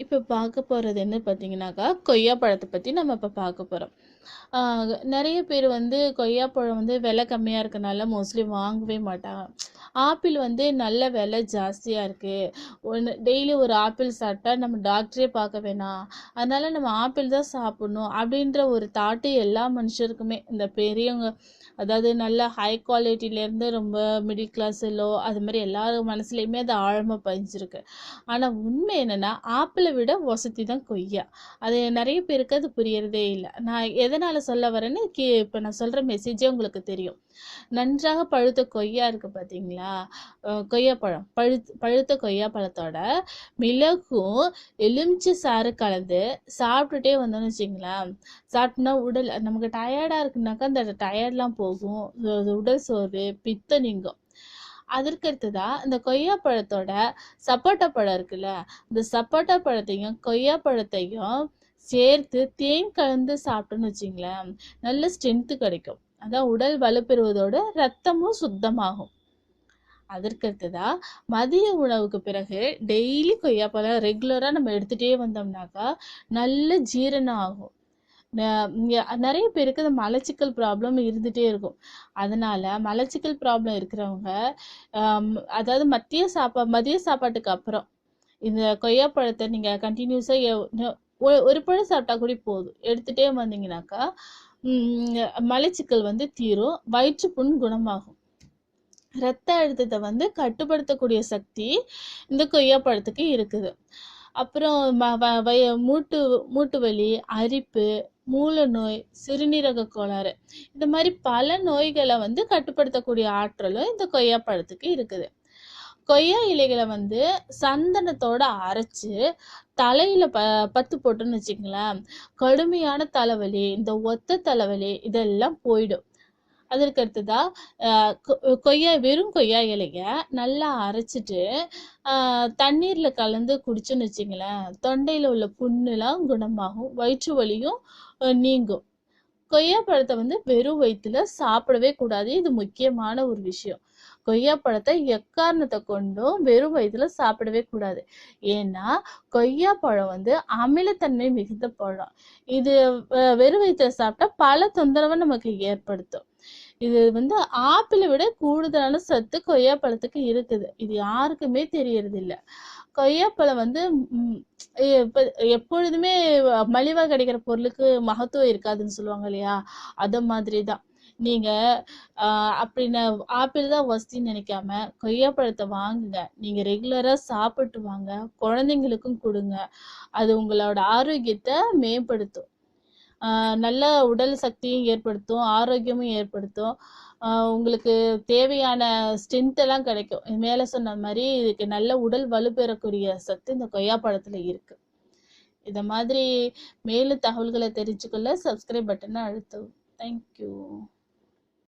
இப்போ பார்க்க போகிறது என்ன பார்த்தீங்கன்னாக்கா கொய்யா பழத்தை பற்றி நம்ம இப்போ பார்க்க போகிறோம் நிறைய பேர் வந்து கொய்யாப்பழம் வந்து விலை கம்மியாக இருக்கனால மோஸ்ட்லி வாங்கவே மாட்டாங்க ஆப்பிள் வந்து நல்ல விலை ஜாஸ்தியாக இருக்குது ஒன்று டெய்லி ஒரு ஆப்பிள் சாப்பிட்டா நம்ம டாக்டரே பார்க்க வேணாம். அதனால் நம்ம ஆப்பிள் தான் சாப்பிடணும் அப்படின்ற ஒரு தாட்டு எல்லா மனுஷருக்குமே. இந்த பெரியவங்க அதாவது நல்ல ஹை குவாலிட்டிலேருந்து ரொம்ப மிடில் கிளாஸ் லோ அது மாதிரி எல்லார் மனசுலையுமே அது ஆழமாக பதிஞ்சிருக்கு. ஆனால் உண்மை என்னென்னா ஆப்பிளை விட வசதி தான் கொய்யா. அது நிறைய பேருக்கு அது புரியறதே இல்லை. நான் எதனால் சொல்ல வரேன்னு கே இப்போ நான் சொல்கிற மெசேஜே உங்களுக்கு தெரியும். நன்றாக பழுத்த கொய்யா இருக்குது பார்த்தீங்களா அஹ் கொய்யாப்பழம். பழுத் பழுத்த கொய்யாப்பழத்தோட மிளகும் எலுமிச்சை சாறு கலந்து சாப்பிட்டுட்டே வந்தோம்னு வச்சிங்களேன் சாப்பிட்டோம்னா உடல் நமக்கு டயர்டாக இருக்குனாக்கா அந்த டயர்ட்லாம் போகும். உடல் சோர்வு பித்தம் நீங்கும் அதற்கு அடுத்ததா இந்த கொய்யா பழத்தோட சப்போட்டா பழம் இருக்குல்ல இந்த சப்போட்டா பழத்தையும் கொய்யா பழத்தையும் சேர்த்து தேன் கலந்து சாப்பிட்டோன்னு வச்சிங்களேன் நல்ல ஸ்ட்ரென்த்து கிடைக்கும். அதான் உடல் வலுப்பெறுவதோடு ரத்தமும் சுத்தமாகும். அதற்கடுத்து தான் மதிய உணவுக்கு பிறகு டெய்லி கொய்யாப்பழம் ரெகுலராக நம்ம எடுத்துகிட்டே வந்தோம்னாக்கா நல்ல ஜீரணம் ஆகும். நிறைய பேருக்கு இந்த மலச்சிக்கல் ப்ராப்ளம் இருந்துகிட்டே இருக்கும். அதனால மலச்சிக்கல் ப்ராப்ளம் இருக்கிறவங்க அதாவது மத்திய சாப்பா மதிய சாப்பாட்டுக்கு அப்புறம் இந்த கொய்யாப்பழத்தை நீங்கள் கண்டினியூஸாக ஒரு பழம் சாப்பிட்டா கூட போதும். எடுத்துகிட்டே வந்தீங்கன்னாக்கா மலச்சிக்கல் வந்து தீரும். வயிற்றுப்புண் குணமாகும். ரத்த அழுத்தத்தை வந்து கட்டுப்படுத்தக்கூடிய சக்தி இந்த கொய்யாப்பழத்துக்கு இருக்குது. அப்புறம் வ- வய- மூட்டு மூட்டு வலி அரிப்பு மூல நோய் சிறுநீரக கோளாறு. இந்த மாதிரி பல நோய்களை வந்து கட்டுப்படுத்தக்கூடிய ஆற்றலும் இந்த கொய்யாப்பழத்துக்கு இருக்குது. கொய்யா இலைகளை வந்து சந்தனத்தோட அரைச்சு தலையில ப பத்து போட்டோன்னு வச்சுங்களேன் கடுமையான தலைவலி இந்த ஒத்த தலைவலி இதெல்லாம் போயிடும். அதற்கு அடுத்ததா கொ- கொய்யா வெறும் கொய்யா இலைய நல்லா அரைச்சிட்டு ஆஹ் தண்ணீர்ல கலந்து குடிச்சோன்னு வச்சுங்களேன் தொண்டையில உள்ள புண்ணுலாம் குணமாகும் வயிற்று வலியும் நீங்கும். கொய்யா பழத்தை வந்து வெறும் வயிற்றுல சாப்பிடவே கூடாது இது முக்கியமான ஒரு விஷயம். கொய்யா பழத்தை எக்காரணத்தை கொண்டும் வெறும் வயிற்றுல சாப்பிடவே கூடாது. ஏன்னா கொய்யா பழம் வந்து அமிலத்தன்மை மிகுந்த பழம். இது வெறும் வயிற்றுல சாப்பிட்டா பல தொந்தரவை நமக்கு ஏற்படுத்தும். இது வந்து ஆப்பிளை விட கூடுதலான சத்து கொய்யாப்பழத்துக்கு இருக்குது. இது யாருக்குமே தெரியறது இல்லை கொய்யாப்பழம் வந்து இப்போ எப்பொழுதுமே மலிவாக கிடைக்கிற பொருளுக்கு மகத்துவம் இருக்காதுன்னு சொல்லுவாங்க இல்லையா? அது மாதிரி தான் நீங்க அப்படின்னு ஆப்பிள் தான் வசதின்னு நினைக்காம கொய்யாப்பழத்தை வாங்குங்க. நீங்க ரெகுலரா சாப்பிட்டு வாங்க. குழந்தைங்களுக்கும் கொடுங்க. அது உங்களோட ஆரோக்கியத்தை மேம்படுத்தும். நல்ல உடல் சக்தியும் ஏற்படுத்தும் ஆரோக்கியமும் ஏற்படுத்தும். உங்களுக்கு தேவையான ஸ்ட்ரென்த் எல்லாம் கிடைக்கும். மேலே சொன்ன மாதிரி இதுக்கு நல்ல உடல் வலுப்பெறக்கூடிய சத்து இந்த கொய்யா பழத்தில் இருக்கு. இந்த மாதிரி மேலும் தகவல்களை தெரிஞ்சுக்கொள்ள சப்ஸ்கிரைப் பட்டனை அழுத்தவும். தேங்க்யூ